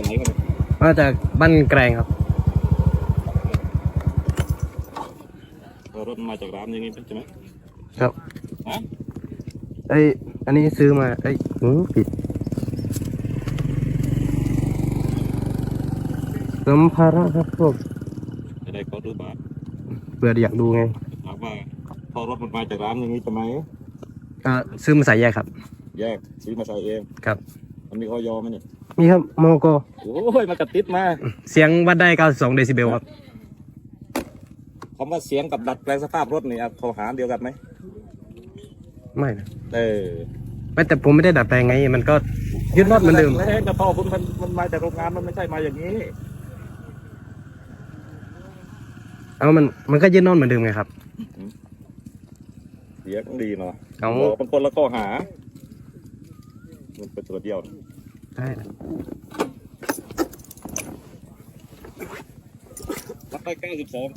จากไหนกันเนี่ยมาจากบ้านแกรงครับรถมันมาจากร้านอย่างนี้ใช่ไหมครับฮะไอยอันนี้ซื้อมาไอยหืมผิดสัมภาระครับพวกจะได้ขอดูบาทเผื่ออยากดูไงถามว่าพอรถมันมาจากร้านอย่างนี้ใช่ไหมก็ซื้อมาใส่แยกครับ แยกซื้อมาใส่เองครับ มันมีออยอไหมเนี่ยมีครับโมโกโอ้ยมันกระติดมาเสียงวัดได้92เดซิเบลครับคำว่าเสียงกับดัดแปลงสภาพรถนี่อะโทรหาเดียวกันไหมไม่นะเออไม่แต่ผมไม่ได้ดัดแปลงไง มันก็ยึดน็อตเหมือนเดิมแล้วกระท่อคุณมันมันมาจากโรงงานมันไม่ใช่มาอย่างนี้ เอามันมันก็ยึดน็อตเหมือนเดิมไงครับ เสียงดีเนาะเอาบอกเป็นคนละข้อหา มันเป็นตัวเดียวได้นะรับไปเก้าสิบสอง